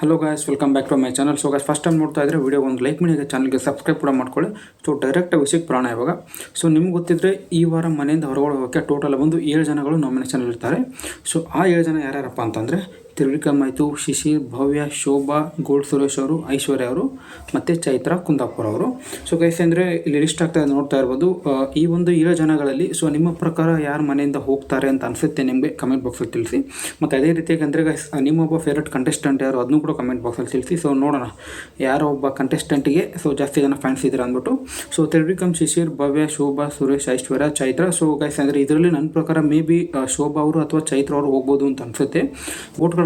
Hello guys welcome back to my channel so guys first time ನೋಡ್ತಾ ಇದ್ರೆ video ಒಂದು like ಮಾಡಿ ಚಾನಲ್ಗೆ ಸಬ್ಸ್ಕ್ರೈಬ್ ಕೂಡ ಮಾಡ್ಕೊಳ್ಳಿ. ಸೊ ಡೈರೆಕ್ಟ್ ವಿಷಯಕ್ಕೆ ಪ್ರಾಣ ಇವಾಗ. ಸೊ ನಿಮ್ಗೆ ಗೊತ್ತಿದ್ರೆ ಈ ವಾರ ಮನೆಯಿಂದ ಹೊರಗಡೆ ಹೋಗೋಕ್ಕೆ ಟೋಟಲ್ ಒಂದು ಏಳು ಜನಗಳು ನಾಮಿನೇಷನ್ ಇರ್ತಾರೆ. ಸೊ ಆ ಏಳು ಜನ ಯಾರ್ಯಾರಪ್ಪ ಅಂತಂದರೆ ತ್ರಿವಿಕ್ರಮ್ ಆಯಿತು ಶಿಶಿರ್ ಭವ್ಯ, ಶೋಭಾ ಗೋಲ್ಡ್ ಸುರೇಶ್ ಅವರು, ಐಶ್ವರ್ಯ ಅವರು, ಮತ್ತು ಚೈತ್ರ ಕುಂದಾಪುರ ಅವರು. ಸೊ ಗೈಸ್ ಅಂದರೆ ಇಲ್ಲಿ ಲಿಸ್ಟ್ ಆಗ್ತಾ ನೋಡ್ತಾ ಇರ್ಬೋದು. ಈ ಒಂದು ಏಳು ಜನಗಳಲ್ಲಿ ಸೊ ನಿಮ್ಮ ಪ್ರಕಾರ ಯಾರು ಮನೆಯಿಂದ ಹೋಗ್ತಾರೆ ಅಂತ ಅನಿಸುತ್ತೆ ನಿಮಗೆ ಕಮೆಂಟ್ ಬಾಕ್ಸಲ್ಲಿ ತಿಳಿಸಿ. ಮತ್ತು ಅದೇ ರೀತಿಯಾಗಿ ಅಂದರೆ ಗೈಸ್ ನಿಮ್ಮೊಬ್ಬ ಫೇವ್ರೆಟ್ ಕಂಟೆಸ್ಟೆಂಟ್ ಯಾರು ಅದನ್ನು ಕೂಡ ಕಮೆಂಟ್ ಬಾಕ್ಸಲ್ಲಿ ತಿಳಿಸಿ. ಸೊ ನೋಡೋಣ, ಯಾರೋ ಒಬ್ಬ ಕಂಟೆಸ್ಟೆಂಟ್ಗೆ ಸೊ ಜಾಸ್ತಿ ಜನ ಫ್ಯಾನ್ಸ್ ಇದ್ದಾರೆ ಅಂದ್ಬಿಟ್ಟು. So Trivikram Shishir Bhavya, Shobha, Suresh, Aishwarya, Chaitra. So guys ಅಂದರೆ ಇದರಲ್ಲಿ ನನ್ನ ಪ್ರಕಾರ ಮೇ ಬಿ ಶೋಭಾ ಅವರು ಅಥವಾ ಚೈತ್ರ ಅವರು ಹೋಗ್ಬೋದು ಅಂತ ಅನಿಸುತ್ತೆ.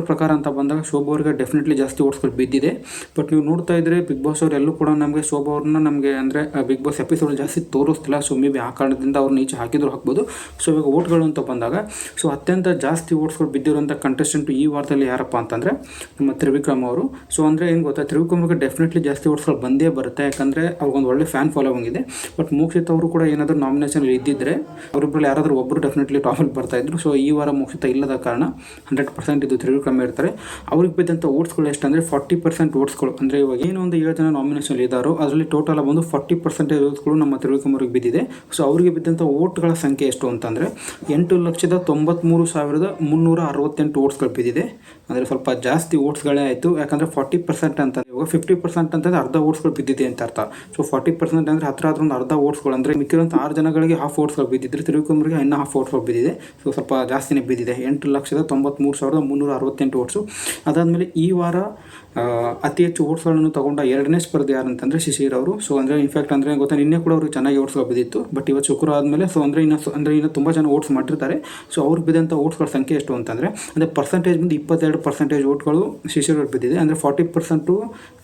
ಪ್ರಕಾರ ಅಂತ ಬಂದಾಗ ಶೋಭಾ ಅವ್ರಿಗೆ ಡೆಫಿನೆಟ್ಲಿ ಜಾಸ್ತಿ ಓಡಿಸ್ಕೊಂಡು ಬಿದ್ದಿದೆ. ಬಟ್ ನೀವು ನೋಡ್ತಾ ಇದ್ರೆ ಬಿಗ್ ಬಾಸ್ ಅವ್ರು ಎಲ್ಲೂ ಕೂಡ ನಮಗೆ ಶೋಭಾ ಅವ್ರನ್ನ ನಮಗೆ ಅಂದರೆ ಬಿಗ್ ಬಾಸ್ ಎಪಿಸೋಡ್ ಜಾಸ್ತಿ ತೋರಿಸ್ತಿಲ್ಲ. ಸೊ ಮೇ ಬಿ ಆ ಕಾರಣದಿಂದ ಅವ್ರು ನೀಚೆ ಹಾಕಿದ್ರು ಹಾಕ್ಬೋದು. ಸೊ ಇವಾಗ ಓಟ್ಗಳು ಅಂತ ಬಂದಾಗ ಸೊ ಅತ್ಯಂತ ಜಾಸ್ತಿ ಓಡಿಸ್ಕೊಂಡು ಬಿದ್ದಿರುವಂಥ ಕಂಟೆಸ್ಟೆಂಟ್ ಈ ವಾರದಲ್ಲಿ ಯಾರಪ್ಪ ಅಂತಂದರೆ, ನಮ್ಮ ತ್ರಿವಿಕ್ರಮ್ ಅವರು. ಸೊ ಅಂದರೆ ಏನು ಗೊತ್ತಾ ತ್ರಿವಿಕ್ರಮ್ ಅವ್ರಿಗೆ ಡೆಫಿನೆಟ್ಲಿ ಜಾಸ್ತಿ ಓಡಿಸ್ಕೊಂಡು ಬಂದೇ ಬರುತ್ತೆ. ಯಾಕಂದರೆ ಅವ್ರಿಗೊಂದು ಒಳ್ಳೆ ಫ್ಯಾನ್ ಫಾಲೋವಿಂಗ್ ಇದೆ. ಬಟ್ ಮೋಕ್ಷಿತ್ ಅವರು ಕೂಡ ಏನಾದರೂ ನಾಮಿನೇಷನ್ ಇದ್ದಿದ್ದರೆ ಅವರಿಬ್ಬರಲ್ಲಿ ಯಾರಾದರೂ ಒಬ್ಬರು ಡೆಫಿನೆಟ್ಲಿ ಟಾಪಲ್ಲಿ ಬರ್ತಾ ಇದ್ರು. ಸೊ ಈ ವಾರ ಮೋಕ್ಷಿತ ಇಲ್ಲದ ಕಾರಣ ಹಂಡ್ರೆಡ್ ಪರ್ಸೆಂಟ್ ಇದು ತ್ರಿವಿಕ್ರಮ್ ಇರ್ತಾರೆ. ಅವ್ರಿಗೆ ಬಿದ್ದಂಥ ಓಟ್ಸ್ಗಳು ಎಷ್ಟಂದರೆ ಫಾರ್ಟಿ ಪರ್ಸೆಂಟ್ ಓಟ್ಸ್ಗಳು. ಅಂದರೆ ಇವಾಗ ಏನು ಒಂದು ಏಳು ಜನ ನಾಮಿನೇಷನ್ ಇದ್ದಾರೋ ಅದರಲ್ಲಿ ಟೋಟಲ್ ಬಂದು ಫಾರ್ಟಿ ಪರ್ಸೆಂಟೇಜ್ ಓಟ್ಸ್ಗಳು ನಮ್ಮ ತ್ರಿವಿಕ್ರಮ್ ಬಿದ್ದಿದೆ. ಸೊ ಅವರಿಗೆ ಬಿದ್ದಂಥ ಓಟ್ಗಳ ಸಂಖ್ಯೆ ಎಷ್ಟು ಅಂತಂದರೆ, ಎಂಟು ಲಕ್ಷದ ತೊಂಬತ್ತ್ಮೂರು ಸಾವಿರದ ಮುನ್ನೂರ ಅರವತ್ತೆಂಟು ಓಟ್ಸ್ಗಳು ಬಿದ್ದಿದೆ. ಅಂದರೆ ಸ್ವಲ್ಪ ಜಾಸ್ತಿ ಓಟ್ಸ್ಗಳೇ ಆಯಿತು. ಯಾಕಂದರೆ ಫಾರ್ಟಿ ಪರ್ಸೆಂಟ್ ಅಂತ ಫಿಫ್ಟಿ ಪರ್ಸೆಂಟ್ ಅಂತಂದರೆ ಅರ್ಧ ಓಟ್ಸ್ಗಳು ಬಿದ್ದಿದೆ ಅಂತ ಅರ್ಥ. ಸೊ ಫಾರ್ಟಿ ಪರ್ಸೆಂಟ್ ಅಂದರೆ ಹತ್ರ ಆದ್ರೂ ಒಂದು ಅರ್ಧ ಓಟ್ಸ್ಗಳು ಅಂದರೆ ಮಿಕ್ಕಿರೋಂಥ ಆರು ಜನಗಳಿಗೆ ಹಾಫ್ ಓಟ್ಸ್ಗಳು ಬಿದ್ದಿದ್ರೆ ತಿರುಗುಮರಿಗೆ ಇನ್ನೂ ಹಾಫ್ ಓಟ್ಸ್ಗಳು ಬಿದ್ದಿದೆ. ಸೊ ಸ್ವಲ್ಪ ಜಾಸ್ತಿನೇ ಬಿದ್ದಿದೆ. ಎಂಟು ಲಕ್ಷದ ತೊಂಬತ್ತ್ಮೂರು ಸಾವಿರದ ಮುನ್ನೂರ ಅರವತ್ತೆಂಟು ಓಟ್ಸು. ಅದಾದಮೇಲೆ ಈ ವಾರ ಅತಿ ಹೆಚ್ಚು ಓಟ್ಸ್ಗಳನ್ನು ತಗೊಂಡ ಎರಡನೇ ಸ್ಪರ್ಧೆ ಯಾರು ಅಂತಂದರೆ ಶಿಶಿರ್ ಅವರು. ಸೊ ಅಂದರೆ ಇನ್ಫ್ಯಾಕ್ಟ್ ಅಂದರೆ ಗೊತ್ತಾ ನಿನ್ನೆ ಕೂಡ ಅವರು ಚೆನ್ನಾಗಿ ಓಟ್ಸ್ಗಳು ಬಿದ್ದಿತ್ತು. ಬಟ್ ಇವತ್ತು ಶುಕ್ರವಾರ ಆದಮೇಲೆ ಸೊ ಅಂದರೆ ಇನ್ನು, ಅಂದ್ರೆ ಅಂದರೆ ತುಂಬಾ ಜನ ಓಟ್ಸ್ ಮಾಡಿರ್ತಾರೆ. ಸೊ ಅವ್ರಿಗೆ ಬಿದ್ದಂಥ ಓಟ್ಸ್ಗಳ ಸಂಖ್ಯೆ ಎಷ್ಟು ಅಂತಂದರೆ, ಅಂದರೆ ಪರ್ಸೆಂಟೇಜ್ ಬಂದು ಇಪ್ಪತ್ತೆರಡು ಪರ್ಸೆಂಟೇಜ್ ಓಟ್ಗಳು ಶಿಶಿರ್ ಅವ್ರಿಗೆ ಬಿದ್ದಿದೆ. ಅಂದರೆ ಫಾರ್ಟಿ ಪರ್ಸೆಂಟು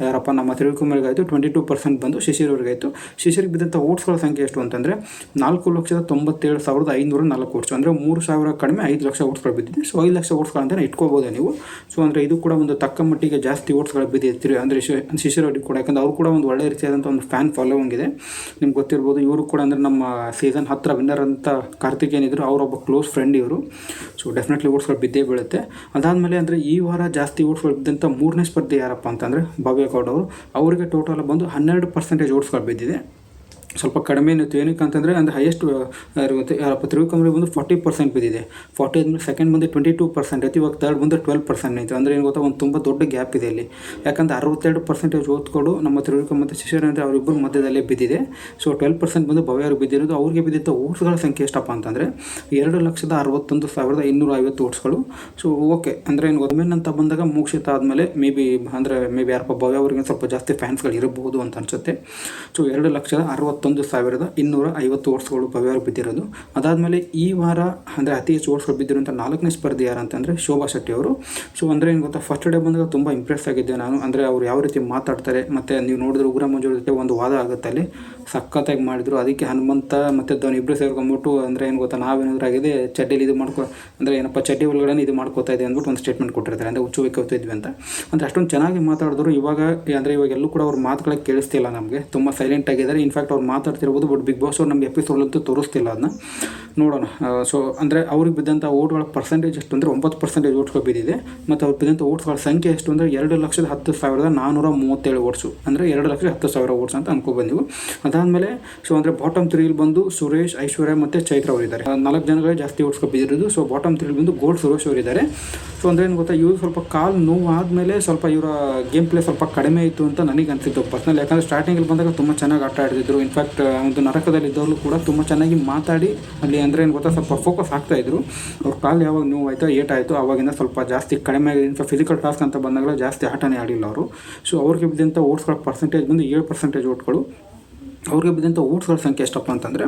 ಯಾರಪ್ಪ, ನಮ್ಮ ತಿರುಗುಮರಿಗೆ ಆಯಿತು ಟ್ವೆಂಟಿ ಟು ಪರ್ಸೆಂಟ್ ಬಂದು ಶಿಶಿರ್ ಅವ್ರಿಗೆ ಆಯಿತು ಶಿಶಿರ್ಗೆ ಬಿದ್ದಂಥ ಓಟ್ಸ್ಗಳ ಸಂಖ್ಯೆ ಎಷ್ಟು ಅಂತಂದರೆ, ನಾಲ್ಕು ಲಕ್ಷದ ತೊಂಬತ್ತೇಳು ಸಾವಿರದ ಐನೂರ ನಾಲ್ಕು ಓಟ್ಸ್. ಅಂದರೆ ಮೂರು ಸಾವಿರ ಕಡಿಮೆ ಐದು ಲಕ್ಷ ಓಟ್ಸ್ಗಳು ಬಿದ್ದಿದೆ. ಸೊ ಐದು ಲಕ್ಷ ಓಟ್ಸ್ಗಳು ಅಂತಲೇ ಇಟ್ಕೋಬೋದು ನೀವು? ಸೊ ಅಂದರೆ ಇದು ಕೂಡ ಒಂದು ತಕ್ಕ ಮಟ್ಟಿಗೆ ಜಾಸ್ತಿ ಓಟ್ಸ್ಗಳು ಬಿದ್ದಿದೆ. ತಿರು, ಅಂದರೆ ಶಿಶಿರ್ ಅವ್ರಿಗೆ ಕೂಡ. ಯಾಕಂದ್ರೆ ಅವ್ರು ಕೂಡ ಒಂದು ಒಳ್ಳೆ ರೀತಿಯಾದಂಥ ಒಂದು ಫ್ಯಾನ್ ಫಾಲೋವಿಂಗ್ ಇದೆ. ನಿಮ್ಗೆ ಗೊತ್ತಿರ್ಬೋದು, ಇವರು ಕೂಡ ಅಂದರೆ ನಮ್ಮ ಸೀಸನ್ ಹತ್ತಿರ ವಿನ್ನರ್ ಅಂತ ಕಾರ್ತಿಕ್ ಏನಿದ್ರು ಅವರೊಬ್ಬ ಕ್ಲೋಸ್ ಫ್ರೆಂಡ್ ಇವರು. ಸೊ ಡೆಫಿನೆಟ್ಲಿ ಓಟ್ಸ್ಗಳು ಬಿದ್ದೇ ಬೀಳುತ್ತೆ. ಅದಾದಮೇಲೆ ಅಂದರೆ ಈ ವಾರ ಜಾಸ್ತಿ ಓಟ್ಸ್ಗಳು ಬಿದ್ದಂಥ ಮೂರನೇ ಸ್ಪರ್ಧೆ ಯಾರಪ್ಪ ಅಂತಂದರೆ ಭವ್ಯ ಅವರು ಅವರಿಗೆ ಟೋಟಲ್ ಬಂದು ಹನ್ನೆರಡು ಪರ್ಸೆಂಟೇಜ್ ಓಟ್ಸ್ಗಳು ಬಿದ್ದಿದೆ. ಸ್ವಲ್ಪ ಕಡಿಮೆ ಏನಕ್ಕೆ ಅಂತಂದರೆ ಅಂದರೆ ಹೈಯೆಸ್ಟ್ ತ್ರಿವಿಕ್ರಮ್ರಿಗೆ ಬಂದು ಫಾರ್ಟಿ ಪರ್ಸೆಂಟ್ ಬಿದ್ದಿದೆ. ಫಾರ್ಟಿ ಆದಮೇಲೆ ಸೆಕೆಂಡ್ ಬಂದು ಟ್ವೆಂಟಿ ಟೂ ಪರ್ಸೆಂಟ್ ಐತಿ ಇವಾಗ ತರ್ಡ್ ಬಂದು ಟ್ವೆಲ್ ಪರ್ಸೆಂಟ್ ಐತೆ ಅಂದರೆ ಏನು ಗೊತ್ತಾ, ಒಂದು ತುಂಬ ದೊಡ್ಡ ಗ್ಯಾಪ್ ಇದೆ ಇಲ್ಲಿ ಯಾಕಂದರೆ ಅರವತ್ತೆರಡು ಪರ್ಸೆಂಟೇಜ್ ಓದ್ಕೊಂಡು ನಮ್ಮ ತಿರುವಿಕಂ ಮತ್ತು ಅಂದರೆ ಅವರಿಬ್ಬರು ಮಧ್ಯದಲ್ಲೇ ಬಿದ್ದಿದೆ. ಸೊ ಟ್ವೆಲ್ ಪರ್ಸೆಂಟ್ ಬಂದು ಭವ್ಯ ಅವ್ರಿಗೆ ಬಿದ್ದಿರೋದು ಅವ್ರಿಗೆ ಬಿದ್ದಿದ್ದ ಓಟ್ಸ್ಗಳ ಸಂಖ್ಯೆ ಎಷ್ಟಪ್ಪ ಅಂತಂದರೆ ಎರಡು ಲಕ್ಷದ ಅರವತ್ತೊಂದು ಸಾವಿರದ ಇನ್ನೂರ ಐವತ್ತು ಓಟ್ಸ್ಗಳು. ಸೊ ಓಕೆ ಅಂದರೆ ಏನು ಮೆನ್ ಅಂತ ಬಂದಾಗ ಮೋಕ್ಷಿತ ಆದಮೇಲೆ ಮೇ ಬಿ ಅಂದರೆ ಮೇ ಬಿ ಯಾರಪ್ಪ ಭವ್ಯ ಅವ್ರಿಗೆ ಸ್ವಲ್ಪ ಜಾಸ್ತಿ ಫ್ಯಾನ್ಸ್ಗಳು ಇರಬಹುದು ಅಂತ ಅನಿಸುತ್ತೆ. ಸೊ ಎರಡು ಲಕ್ಷದ ಅರವತ್ತೊಂದು ಸಾವಿರದ ಇನ್ನೂರ ಐವತ್ತು ಓಟ್ಸ್ಗಳು ಅವ್ರಿಗೆ ಬಿದ್ದಿರೋದು. ಅದಾದಮೇಲೆ ಈ ವಾರ ಅಂದರೆ ಅತಿ ಹೆಚ್ಚು ಓಟ್ಸ್ಗಳು ಬಿದ್ದಿರುವಂಥ ನಾಲ್ಕನೇ ಸ್ಪರ್ಧೆ ಯಾರು ಅಂತಂದರೆ ಶೋಭಾ ಶೆಟ್ಟಿ ಅವರು. ಸೊ ಅಂದರೆ ಏನು ಗೊತ್ತಾ ಫಸ್ಟ್ ಡೇ ಬಂದಾಗ ತುಂಬ ಇಂಪ್ರೆಸ್ ಆಗಿದ್ದೆ ನಾನು. ಅಂದರೆ ಅವ್ರು ಯಾವ ರೀತಿ ಮಾತಾಡ್ತಾರೆ, ಮತ್ತು ನೀವು ನೋಡಿದ್ರೆ ಉಗ್ರ ಮಂಜು ಜೊತೆ ಒಂದು ವಾದ ಆಗುತ್ತೆ ಅಲ್ಲಿ. ಸಖತ್ತಾಗಿ ಮಾಡಿದ್ರು. ಅದಕ್ಕೆ ಹನುಮಂತ ಮತ್ತು ಧೋನಿ ಇಬ್ಬರು ಸೇರ್ಕೊಂಡ್ಬಿಟ್ಟು ಅಂದರೆ ಏನು ಗೊತ್ತಾ, ನಾವೇನಾದ್ರೂ ಆಗಿದೆ, ಚಡ್ಡಿಲಿ ಇದು ಮಾಡ್ಕೊ, ಅಂದರೆ ಏನಪ್ಪ, ಚಡ್ಡಿ ಒಳಗಡೆ ಇದು ಮಾಡ್ಕೋತಾ ಇದೆ ಅಂದ್ಬಿಟ್ಟು ಒಂದು ಸ್ಟೇಟ್ಮೆಂಟ್ ಕೊಟ್ಟಿರ್ತಾರೆ. ಅಂದರೆ ಹುಚ್ಚು ಅಂತ. ಅಂದರೆ ಅಷ್ಟೊಂದು ಚೆನ್ನಾಗಿ ಮಾತಾಡಿದ್ರು. ಇವಾಗ, ಅಂದರೆ ಇವಾಗ ಎಲ್ಲೂ ಕೂಡ ಅವ್ರ ಮಾತುಗಳಿಗೆ ಕೇಳಿಸ್ತಿಲ್ಲ ನಮಗೆ. ತುಂಬ ಸೈಲೆಂಟ್ ಆಗಿದ್ದಾರೆ. ಇನ್ಫ್ಯಾಕ್ಟ್ ಅವ್ರು ಮಾತಾಡ್ತಿರ್ಬೋದು ಬಟ್ ಬಿಗ್ ಬಾಸ್ ಅವ್ರು ನಮಗೆ ಎಪಿಸೋಡ್ಲಂತೂ ತೋರಿಸ್ತಿಲ್ಲ ಅದನ್ನ ನೋಡೋಣ ಸೊ ಅಂದರೆ ಅವ್ರಿಗೆ ಬಿದ್ದಂಥ ಓಟ್ಗಳ ಪರ್ಸೆಂಟೇಜ್ ಎಷ್ಟು ಅಂದರೆ ಒಂಬತ್ತು ಪರ್ಸೆಂಟೇಜ್ ಓಟ್ಸ್ಗಳು ಬಿದ್ದಿದೆ. ಮತ್ತು ಅವ್ರು ಬಿದ್ದಂಥ ಓಟ್ಸ್ಗಳ ಸಂಖ್ಯೆ ಎಷ್ಟು ಅಂದರೆ ಎರಡು ಲಕ್ಷದ ಹತ್ತು ಸಾವಿರದ ನಾನ್ನೂರ ಮೂವತ್ತೇಳು ಓಟ್ಸು ಅಂದರೆ ಎರಡು ಲಕ್ಷದ ಹತ್ತು ಸಾವಿರ ಓಟ್ಸ್ ಅಂತ ಅನ್ಕೊಬೋದು ನೀವು. ಅದಾದಮೇಲೆ ಸೊ ಅಂದರೆ ಬಾಟಮ್ ತ್ರೀಲಿ ಬಂದು ಸುರೇಶ್, ಐಶ್ವರ್ಯ ಮತ್ತು ಚೈತ್ರ ಅವರಿದ್ದಾರೆ. ನಾಲ್ಕು ಜನಗಳೇ ಜಾಸ್ತಿ ಓಟ್ಸ್ಗಳು ಬಿದ್ದಿರೋದು ಸೊ ಬಾಟಮ್ ತ್ರೀಲಿ ಬಂದು ಗೋಲ್ಡ್ ಸುರೇಶ್ ಅವರಿದ್ದಾರೆ. ಸೊ ಅಂದರೆ ಏನು ಗೊತ್ತಾ, ಇವರು ಸ್ವಲ್ಪ ಕಾಲು ನೋವು ಆದಮೇಲೆ ಸ್ವಲ್ಪ ಇವರ ಗೇಮ್ ಪ್ಲೇ ಸ್ವಲ್ಪ ಕಡಿಮೆ ಇತ್ತು ಅಂತ ನನಗೆ ಅನಿಸಿತ್ತು ಪರ್ಸ್ನಲ್ ಯಾಕಂದರೆ ಸ್ಟಾರ್ಟಿಂಗಲ್ಲಿ ಬಂದಾಗ ತುಂಬ ಚೆನ್ನಾಗಿ ಆಟ ಆಡ್ತಿದ್ರು ಇನ್ಫ್ಯಾಕ್ಟ್ ಒಂದು ನರಕದಲ್ಲಿ ಇದ್ದವರು ಕೂಡ ತುಂಬ ಚೆನ್ನಾಗಿ ಮಾತಾಡಿ ಅಲ್ಲಿ ಅಂದರೆ ಏನು ಗೊತ್ತಾ? ಸ್ವಲ್ಪ ಫೋಕಸ್ ಆಗ್ತಾ ಇದ್ರು. ಅವ್ರ ಕಾಲು ಯಾವಾಗ ನೋವು ಆಯಿತು ಏಟಾಯಿತು ಆವಾಗಿಂದ ಸ್ವಲ್ಪ ಜಾಸ್ತಿ ಕಡಿಮೆ ಇನ್ಫ್ಯಾಕ್ಟ್ ಫಿಸಿಕಲ್ ಟಾಸ್ಕ್ ಅಂತ ಬಂದಾಗ ಜಾಸ್ತಿ ಆಟನೇ ಆಡಿಲ್ಲ ಅವರು. ಸೊ ಅವ್ರಿಗೆ ಬಿದ್ದಂಥ ಓಟ್ಸ್ಗಳ ಪರ್ಸೆಂಟೇಜ್ ಬಂದು ಏಳು ಪರ್ಸೆಂಟೇಜ್ ಓಟ್ಗಳು. ಅವ್ರಿಗೆ ಬಿದ್ದಂಥ ಓಟ್ಸ್ಗಳ ಸಂಖ್ಯೆ ಎಷ್ಟಪ್ಪ ಅಂತಂದರೆ,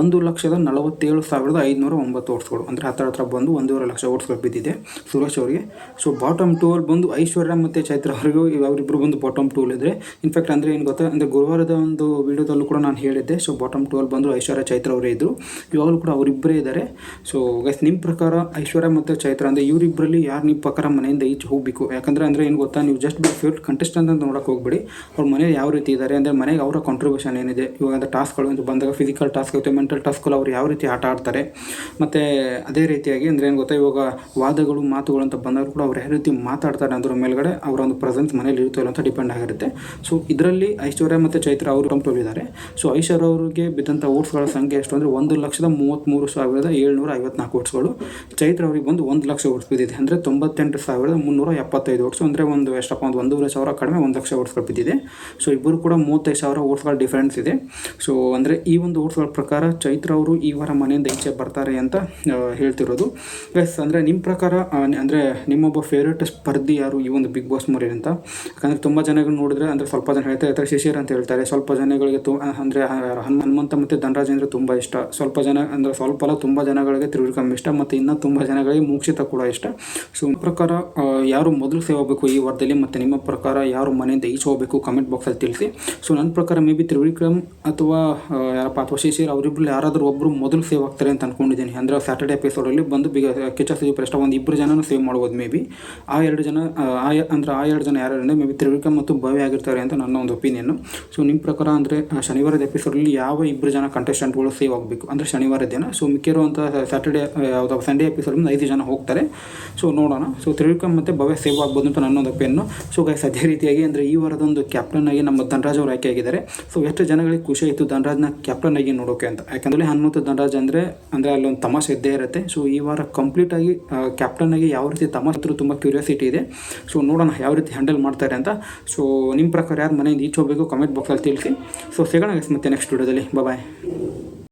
ಒಂದು ಲಕ್ಷದ ನಲವತ್ತೇಳು ಸಾವಿರದ ಐದುನೂರ ಒಂಬತ್ತು ಓಟ್ಸ್ಗಳು. ಅಂದರೆ ಹತ್ರ ಹತ್ರ ಬಂದು ಒಂದೂವರೆ ಲಕ್ಷ ಓಟ್ಸ್ಗಳು ಬಿದ್ದಿದೆ ಸುರೇಶ್ ಅವರಿಗೆ. ಸೊ ಬಾಟಮ್ ಟೂ ಅಲ್ಲಿ ಬಂದು ಐಶ್ವರ್ಯ ಮತ್ತು ಚೈತ್ರ ಅವರಿಗೂ ಅವರಿಬ್ಬರು ಬಂದು ಬಾಟಮ್ ಟೂ ಇದ್ದರೆ ಇನ್ಫ್ಯಾಕ್ಟ್ ಅಂದರೆ ಏನು ಗೊತ್ತಾ, ಅಂದರೆ ಗುರುವಾರದ ಒಂದು ವಿಡಿಯೋದಲ್ಲೂ ಕೂಡ ನಾನು ಹೇಳಿದ್ದೆ. ಸೊ ಬಾಟಮ್ ಟೂ ಅಲ್ಲಿ ಬಂದು ಐಶ್ವರ್ಯ, ಚೈತ್ರ ಅವರೇ ಇದ್ದರು ಇವಾಗಲೂ ಕೂಡ ಅವರಿಬ್ಬರೇ ಇದ್ದಾರೆ ಸೊ ಗೈಸ್ ನಿಮ್ಮ ಪ್ರಕಾರ ಐಶ್ವರ್ಯ ಮತ್ತು ಚೈತ್ರ ಅಂದರೆ ಇವರಿಬ್ಬರಲ್ಲಿ ಯಾರು ನಿಮ್ಮ ಪ್ರಕಾರ ಮನೆಯಿಂದ ಈಚೆ ಹೋಗಬೇಕು? ಯಾಕಂದರೆ ಅಂದರೆ ಏನು ಗೊತ್ತಾ, ನೀವು ಜಸ್ಟ್ ಬಿ ಫೇವ್ರೆಟ್ ಕಂಟೆಸ್ಟೆಂಟ್ ಅಂತ ನೋಡೋಕೆ ಹೋಗ್ಬೇಡಿ. ಅವ್ರ ಮನೆ ಯಾವ ರೀತಿ ಇದ್ದಾರೆ ಅಂದರೆ ಮನೆಗೆ ಅವರ ಕಾಂಟ್ರಿಬ್ಯೂಷನ್ ಏನಿದೆ ಟಾಸ್ಕ್ಗಳಿದೆ ಇವಾಗ ಟಾಸ್ಕ್ಗಳು ಅಂತ ಬಂದಾಗ ಫಿಸಿಕಲ್ ಟಾಸ್ಕ್ ಇರುತ್ತೆ ಮೆಂಟಲ್ ಟಾಸ್ಕ್ಗಳು ಅವ್ರು ಯಾವ ರೀತಿ ಆಟ ಆಡ್ತಾರೆ. ಮತ್ತು ಅದೇ ರೀತಿಯಾಗಿ ಅಂದರೆ ಏನು ಗೊತ್ತಾ, ಇವಾಗ ವಾದಗಳು, ಮಾತುಗಳು ಅಂತ ಬಂದಾಗ ಕೂಡ ಅವ್ರು ಯಾವ ರೀತಿ ಮಾತಾಡ್ತಾರೆ ಅದ್ರ ಮೇಲ್ಗಡೆ ಅವರ ಒಂದು ಪ್ರೆಸೆನ್ಸ್ ಮನೇಲಿ ಇರುತ್ತೋ ಅಂತ ಡಿಪೆಂಡ್ ಆಗಿರುತ್ತೆ. ಸೊ ಇದರಲ್ಲಿ ಐಶ್ವರ್ಯ ಮತ್ತು ಚೈತ್ರ ಅವರು ಕಂಟ್ರೋಲ್ ಇದ್ದಾರೆ ಸೊ ಐಶ್ವರ್ಯ ಅವರಿಗೆ ಬಿದ್ದಂಥ ಓಟ್ಸ್ಗಳ ಸಂಖ್ಯೆ ಎಷ್ಟು ಅಂದರೆ ಒಂದು ಲಕ್ಷದ ಮೂವತ್ತ್ಮೂರು ಸಾವಿರದ ಏಳ್ನೂರ ಐವತ್ನಾಲ್ಕು ಓಟ್ಸ್ಗಳು ಚೈತ್ರ ಅವ್ರಿಗೆ ಬಂದು ಒಂದು ಲಕ್ಷ ಓಟ್ಸ್ ಬಿದ್ದಿದೆ. ಅಂದರೆ ತೊಂಬತ್ತೆಂಟು ಸಾವಿರದ ಮುನ್ನೂರ ಎಪ್ಪತ್ತೈದು ಓಟ್ಸು ಅಂದರೆ ಒಂದು ಎಷ್ಟಪ್ಪ, ಒಂದು ಒಂದೂವರೆ ಸಾವಿರ ಕಡಿಮೆ ಒಂದು ಲಕ್ಷ ಓಟ್ಸ್ಗಳು ಬಿದ್ದಿದೆ. ಸೊ ಇಬ್ಬರು ಕೂಡ ಮೂವತ್ತೈದು ಸಾವಿರ ಓಟ್ಸ್ಗಳ ಡಿಫ್ರೆನ್ಸ್ ಇದೆ ಸೊ ಅಂದರೆ ಈ ಒಂದು ಓಟ್ಸ್ಗಳ ಪ್ರಕಾರ ಚೈತ್ರ ಅವರು ಈ ವಾರ ಮನೆಯಿಂದ ಈಚೆ ಬರ್ತಾರೆ ಅಂತ ಹೇಳ್ತಿರೋದು. ಎಸ್ ಅಂದರೆ ನಿಮ್ಮ ಪ್ರಕಾರ ಅಂದರೆ ನಿಮ್ಮೊಬ್ಬ ಫೇವ್ರೇಟ್ ಸ್ಪರ್ಧಿ ಯಾರು ಈ ಒಂದು ಬಿಗ್ ಬಾಸ್ ಮರಿ ಅಂತ? ಯಾಕಂದರೆ ತುಂಬ ಜನಗಳು ನೋಡಿದ್ರೆ, ಅಂದರೆ ಸ್ವಲ್ಪ ಜನ ಹೇಳ್ತಾ ಇರ್ತಾರೆ ಶಿಶಿರ್ ಅಂತ ಹೇಳ್ತಾರೆ. ಸ್ವಲ್ಪ ಜನಗಳಿಗೆ ತು ಅಂದರೆ ಹನುಮಂತ ಮತ್ತು ಧನರಾಜ್ ಅಂದರೆ ತುಂಬ ಇಷ್ಟ. ಸ್ವಲ್ಪ ಜನ, ಅಂದರೆ ಸ್ವಲ್ಪ ಅಲ್ಲ, ತುಂಬ ಜನಗಳಿಗೆ ತ್ರಿವಿಕ್ರಮ್ ಇಷ್ಟ, ಮತ್ತು ಇನ್ನೂ ತುಂಬ ಜನಗಳಿಗೆ ಮೋಕ್ಷಿತ ಕೂಡ ಇಷ್ಟ. ಸೊ ನಿಮ್ಮ ಪ್ರಕಾರ ಯಾರು ಮೊದಲು ಸೇವ್ ಈ ವಾರದಲ್ಲಿ, ಮತ್ತು ನಿಮ್ಮ ಪ್ರಕಾರ ಯಾರು ಮನೆಯಿಂದ ಈಚೆ ಹೋಗಬೇಕು? ಕಮೆಂಟ್ ಬಾಕ್ಸಲ್ಲಿ ತಿಳಿಸಿ. ಸೊ ನನ್ನ ಪ್ರಕಾರ ಮೇ ಬಿ ತ್ರಿವಿಕ್ರಮ್ ಅಥವಾ ಯಾರಪ್ಪ ಅಥವಾ ಶಿಶಿರ್ ಅವರಿಬ್ಬರು ಯಾರಾದರೂ ಒಬ್ಬರು ಮೊದಲು ಸೇವ್ ಆಗ್ತಾರೆ ಅಂತ ಅಂದ್ಕೊಂಡಿದ್ದೀನಿ ಅಂದರೆ ಸ್ಯಾಟರ್ಡೆ ಎಪಿಸೋಡಲ್ಲಿ ಬಂದು ಬಿಗ ಕಿಚ್ಚ ಸುದೀಪ್ ಒಂದು ಇಬ್ಬರು ಜನನೂ ಸೇವ್ ಮಾಡ್ಬೋದು ಮೇ ಬಿ ಆ ಎರಡು ಜನ ಆ, ಅಂದ್ರೆ ಆ ಎರಡು ಜನ ಯಾರು ಅಂದರೆ ಮೇ ಬಿ ತ್ರಿವಿಕ್ರಮ್ ಮತ್ತು ಭವ್ಯ ಆಗಿರ್ತಾರೆ ಅಂತ ನನ್ನ ಒಂದು ಒಪಿನಿಯನ್ನು ಸೊ ನಿಮ್ಮ ಪ್ರಕಾರ ಅಂದರೆ ಶನಿವಾರದ ಎಪಿಸೋಡಲ್ಲಿ ಯಾವ ಇಬ್ಬರು ಜನ ಕಂಟೆಸ್ಟೆಂಟ್ಗಳು ಸೇವ್ ಆಗಬೇಕು? ಅಂದರೆ ಶನಿವಾರ ದಿನ. ಸೊ ಮಿಕ್ಕಿರುವಂಥ ಸ್ಯಾಟರ್ಡೆ ಯಾವುದೋ ಸಂಡೇ ಎಪಿಸೋಡ್ ಐದು ಜನ ಹೋಗ್ತಾರೆ. ಸೊ ನೋಡೋಣ. ಸೊ ತ್ರಿವಿಕ್ರಮ್ ಮತ್ತು ಭವ್ಯ ಸೇವ್ ಆಗ್ಬೋದು ಅಂತ ನನ್ನೊಂದು ಒಪಿಯನ್ನು ಸೊ ಗೈಸ್ ಅದೇ ರೀತಿಯಾಗಿ ಅಂದರೆ ಈ ವಾರದೊಂದು ಕ್ಯಾಪ್ಟನ್ ಆಗಿ ನಮ್ಮ ಧನರಾಜ್ ಅವರು ಆಯ್ಕೆ ಆಗಿದ್ದಾರೆ. ಸೊ ಎಷ್ಟು ಜನಗಳಿಗೆ ಖುಷಿ ಆಯಿತು ಧನರಾಜ್ನ ಕ್ಯಾಪ್ಟನ್ ಆಗಿ ನೋಡೋಕೆ ಅಂತ. ಯಾಕಂದರೆ ಹನುಮಂತ ಧನರಾಜ್ ಅಂದರೆ ಅಂದರೆ ಅಲ್ಲೊಂದು ತಮಾಷೆ ಇದ್ದೇ ಇರುತ್ತೆ. ಸೊ ಈ ವಾರ ಕಂಪ್ಲೀಟಾಗಿ ಕ್ಯಾಪ್ಟನ್ ಆಗಿ ಯಾವ ರೀತಿ ತಮಾಷೆ ತುಂಬ ಕ್ಯೂರಿಯಾಸಿಟಿ ಇದೆ. ಸೊ ನೋಡೋಣ ಯಾವ ರೀತಿ ಹ್ಯಾಂಡಲ್ ಮಾಡ್ತಾರೆ ಅಂತ. ಸೊ ನಿಮ್ಮ ಪ್ರಕಾರ ಯಾರು ಮನೆಯಿಂದ ಈಚೆ ಹೋಗಬೇಕು? ಕಮೆಂಟ್ ಬಾಕ್ಸಲ್ಲಿ ತಿಳಿಸಿ. ಸೊ ಸಿಗೋಣ ಮತ್ತೆ ನೆಕ್ಸ್ಟ್ ವಿಡಿಯೋದಲ್ಲಿ ಬಾಯ್